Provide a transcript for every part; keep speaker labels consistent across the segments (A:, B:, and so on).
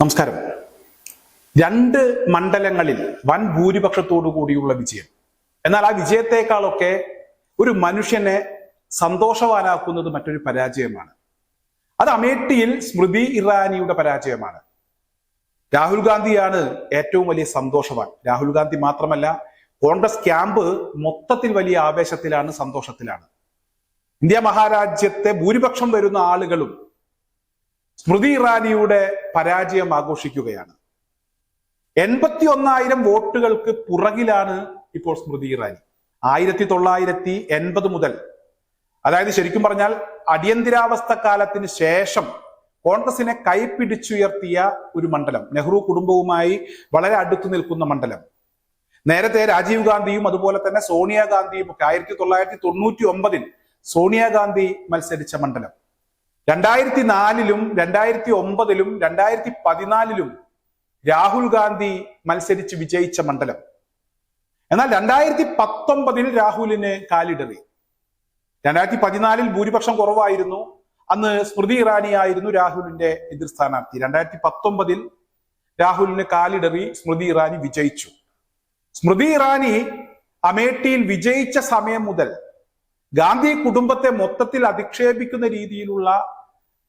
A: നമസ്കാരം. രണ്ട് മണ്ഡലങ്ങളിൽ വൻ ഭൂരിപക്ഷത്തോടു കൂടിയുള്ള വിജയം. എന്നാൽ ആ വിജയത്തെക്കാളൊക്കെ ഒരു മനുഷ്യനെ സന്തോഷവാനാക്കുന്നത് മറ്റൊരു പരാജയമാണ്. അത് അമേഠിയിൽ സ്മൃതി ഇറാനിയുടെ പരാജയമാണ്. രാഹുൽ ഗാന്ധിയാണ് ഏറ്റവും വലിയ സന്തോഷവാൻ. രാഹുൽ ഗാന്ധി മാത്രമല്ല കോൺഗ്രസ് ക്യാമ്പ് മൊത്തത്തിൽ വലിയ ആവേശത്തിലാണ് സന്തോഷത്തിലാണ്. ഇന്ത്യ മഹാരാജ്യത്തെ ഭൂരിപക്ഷം വരുന്ന ആളുകളും സ്മൃതി ഇറാനിയുടെ പരാജയം ആഘോഷിക്കുകയാണ്. എൺപത്തി ഒന്നായിരം വോട്ടുകൾക്ക് പുറകിലാണ് ഇപ്പോൾ സ്മൃതി ഇറാനി. ആയിരത്തി തൊള്ളായിരത്തി എൺപത് മുതൽ അതായത് ശരിക്കും പറഞ്ഞാൽ അടിയന്തരാവസ്ഥ കാലത്തിന് ശേഷം കോൺഗ്രസിനെ കൈപ്പിടിച്ചുയർത്തിയ ഒരു മണ്ഡലം നെഹ്റു കുടുംബവുമായി വളരെ അടുത്തു നിൽക്കുന്ന മണ്ഡലം. നേരത്തെ രാജീവ് ഗാന്ധിയും അതുപോലെ തന്നെ സോണിയാഗാന്ധിയും ഒക്കെ ആയിരത്തി തൊള്ളായിരത്തി തൊണ്ണൂറ്റി ഒമ്പതിൽ സോണിയാഗാന്ധി മത്സരിച്ച മണ്ഡലം. രണ്ടായിരത്തി നാലിലും രണ്ടായിരത്തി ഒമ്പതിലും രണ്ടായിരത്തി പതിനാലിലും രാഹുൽ ഗാന്ധി മത്സരിച്ച് വിജയിച്ച മണ്ഡലം. എന്നാൽ രണ്ടായിരത്തി പത്തൊമ്പതിൽ രാഹുലിന് കാലിടറി. രണ്ടായിരത്തി പതിനാലിൽ ഭൂരിപക്ഷം കുറവായിരുന്നു. അന്ന് സ്മൃതി ഇറാനി ആയിരുന്നു രാഹുലിന്റെ എതിർ സ്ഥാനാർത്ഥി. രണ്ടായിരത്തി പത്തൊമ്പതിൽ രാഹുലിന് കാലിടറി സ്മൃതി ഇറാനി വിജയിച്ചു. സ്മൃതി ഇറാനി അമേഠിയിൽ വിജയിച്ച സമയം മുതൽ ഗാന്ധി കുടുംബത്തെ മൊത്തത്തിൽ അധിക്ഷേപിക്കുന്ന രീതിയിലുള്ള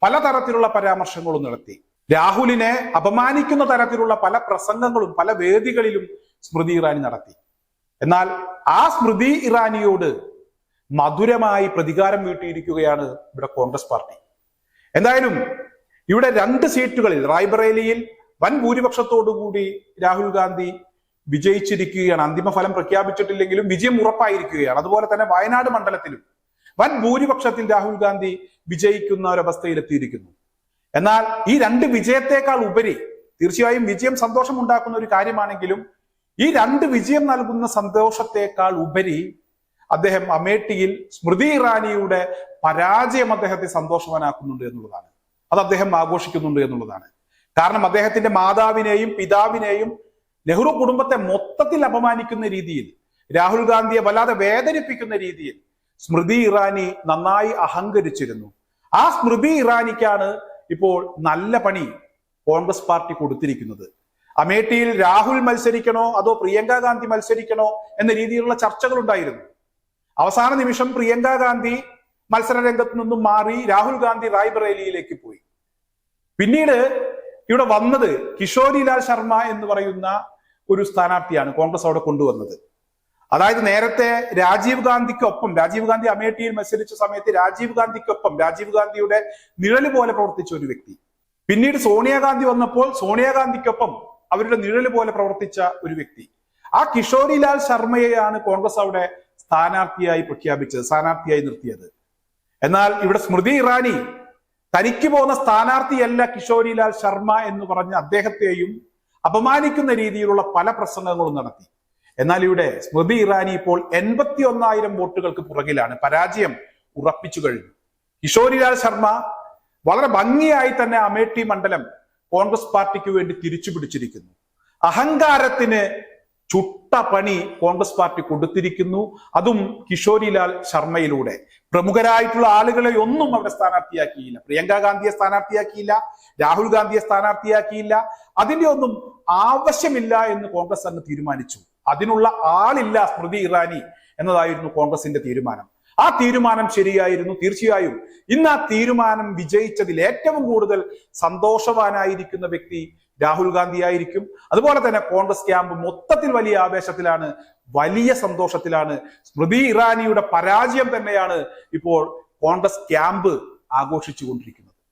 A: പലതരത്തിലുള്ള പരാമർശങ്ങളും നടത്തി. രാഹുലിനെ അപമാനിക്കുന്ന തരത്തിലുള്ള പല പ്രസംഗങ്ങളും പല വേദികളിലും സ്മൃതി ഇറാനി നടത്തി. എന്നാൽ ആ സ്മൃതി ഇറാനിയോട് മധുരമായി പ്രതികാരം വീട്ടിയിരിക്കുകയാണ് ഇവിടെ കോൺഗ്രസ് പാർട്ടി. എന്തായാലും ഇവിടെ രണ്ട് സീറ്റുകളിൽ റായ്ബറേലിയിൽ വൻ ഭൂരിപക്ഷത്തോടുകൂടി രാഹുൽ ഗാന്ധി വിജയിച്ചിരിക്കുകയാണ്. അന്തിമ ഫലം പ്രഖ്യാപിച്ചിട്ടില്ലെങ്കിലും വിജയം ഉറപ്പായിരിക്കുകയാണ്. അതുപോലെ തന്നെ വയനാട് മണ്ഡലത്തിലും വൻ ഭൂരിപക്ഷത്തിൽ രാഹുൽ ഗാന്ധി വിജയിക്കുന്ന ഒരവസ്ഥയിലെത്തിയിരിക്കുന്നു. എന്നാൽ ഈ രണ്ട് വിജയത്തെക്കാൾ ഉപരി തീർച്ചയായും വിജയം സന്തോഷം ഉണ്ടാക്കുന്ന ഒരു കാര്യമാണെങ്കിലും ഈ രണ്ട് വിജയം നൽകുന്ന സന്തോഷത്തെക്കാൾ ഉപരി അദ്ദേഹം അമേഠിയിൽ സ്മൃതി ഇറാനിയുടെ പരാജയം അദ്ദേഹത്തെ സന്തോഷവാനാക്കുന്നുണ്ട് എന്നുള്ളതാണ്. അത് അദ്ദേഹം ആഘോഷിക്കുന്നുണ്ട് എന്നുള്ളതാണ്. കാരണം അദ്ദേഹത്തിന്റെ മാതാവിനെയും പിതാവിനെയും നെഹ്റു കുടുംബത്തെ മൊത്തത്തിൽ അപമാനിക്കുന്ന രീതിയിൽ രാഹുൽ ഗാന്ധിയെ വല്ലാതെ വേദനിപ്പിക്കുന്ന രീതിയിൽ സ്മൃതി ഇറാനി നന്നായി അഹങ്കരിച്ചിരുന്നു. ആ സ്മൃതി ഇറാനിക്കാണ് ഇപ്പോൾ നല്ല പണി കോൺഗ്രസ് പാർട്ടി കൊടുത്തിരിക്കുന്നത്. അമേഠിയിൽ രാഹുൽ മത്സരിക്കണോ അതോ പ്രിയങ്ക ഗാന്ധി മത്സരിക്കണോ എന്ന രീതിയിലുള്ള ചർച്ചകൾ ഉണ്ടായിരുന്നു അവസാന നിമിഷം പ്രിയങ്ക ഗാന്ധി മത്സര രംഗത്ത് നിന്നും മാറി രാഹുൽ ഗാന്ധി റായ്ബറേലിയിലേക്ക് പോയി. പിന്നീട് ഇവിടെ വന്നത് കിഷോരിലാൽ ശർമ്മ എന്ന് പറയുന്ന ഒരു സ്ഥാനാർത്ഥിയാണ് കോൺഗ്രസ് അവിടെ കൊണ്ടുവന്നത്. അതായത് നേരത്തെ രാജീവ് ഗാന്ധിക്കൊപ്പം രാജീവ് ഗാന്ധി അമേഠിയിൽ മത്സരിച്ച സമയത്ത് രാജീവ് ഗാന്ധിക്കൊപ്പം രാജീവ് ഗാന്ധിയുടെ നിഴൽ പോലെ പ്രവർത്തിച്ച ഒരു വ്യക്തി. പിന്നീട് സോണിയാഗാന്ധി വന്നപ്പോൾ സോണിയാഗാന്ധിക്കൊപ്പം അവരുടെ നിഴൽ പോലെ പ്രവർത്തിച്ച ഒരു വ്യക്തി. ആ കിഷോരിലാൽ ശർമ്മയെയാണ് കോൺഗ്രസ് അവിടെ സ്ഥാനാർത്ഥിയായി പ്രഖ്യാപിച്ചത് സ്ഥാനാർത്ഥിയായി നിർത്തിയത്. എന്നാൽ ഇവിടെ സ്മൃതി ഇറാനി തനിക്ക് പോകുന്ന സ്ഥാനാർത്ഥിയല്ല കിഷോരിലാൽ ശർമ്മ എന്ന് പറഞ്ഞ് അദ്ദേഹത്തെയും അപമാനിക്കുന്ന രീതിയിലുള്ള പല പ്രസംഗങ്ങളും നടത്തി. എന്നാൽ ഇവിടെ സ്മൃതി ഇറാനി ഇപ്പോൾ എൺപത്തി ഒന്നായിരം വോട്ടുകൾക്ക് പുറകിലാണ് പരാജയം ഉറപ്പിച്ചു കഴിഞ്ഞു. കിഷോരിലാൽ ശർമ്മ വളരെ ഭംഗിയായി തന്നെ അമേഠി മണ്ഡലം കോൺഗ്രസ് പാർട്ടിക്ക് വേണ്ടി തിരിച്ചു പിടിച്ചിരിക്കുന്നു അഹങ്കാരത്തിന് ചുട്ട പണി കോൺഗ്രസ് പാർട്ടി കൊടുത്തിരിക്കുന്നു. അതും കിഷോരിലാൽ ശർമ്മയിലൂടെ. പ്രമുഖരായിട്ടുള്ള ആളുകളെ ഒന്നും അവിടെ സ്ഥാനാർത്ഥിയാക്കിയില്ല. പ്രിയങ്ക ഗാന്ധിയെ സ്ഥാനാർത്ഥിയാക്കിയില്ല. രാഹുൽ ഗാന്ധിയെ സ്ഥാനാർത്ഥിയാക്കിയില്ല. അതിന്റെ ഒന്നും ആവശ്യമില്ല എന്ന് കോൺഗ്രസ് അങ്ങ് തീരുമാനിച്ചു. അതിനുള്ള ആളില്ല സ്മൃതി ഇറാനി എന്നതായിരുന്നു കോൺഗ്രസിന്റെ തീരുമാനം. ആ തീരുമാനം ശരിയായിരുന്നു തീർച്ചയായും. ഇന്ന് ആ തീരുമാനം വിജയിച്ചതിൽ ഏറ്റവും കൂടുതൽ സന്തോഷവാനായിരിക്കുന്ന വ്യക്തി രാഹുൽ ഗാന്ധി ആയിരിക്കും. അതുപോലെ തന്നെ കോൺഗ്രസ് ക്യാമ്പ് മൊത്തത്തിൽ വലിയ ആവേശത്തിലാണ് വലിയ സന്തോഷത്തിലാണ്. സ്മൃതി ഇറാനിയുടെ പരാജയം തന്നെയാണ് ഇപ്പോൾ കോൺഗ്രസ് ക്യാമ്പ് ആഘോഷിച്ചു കൊണ്ടിരിക്കുന്നത്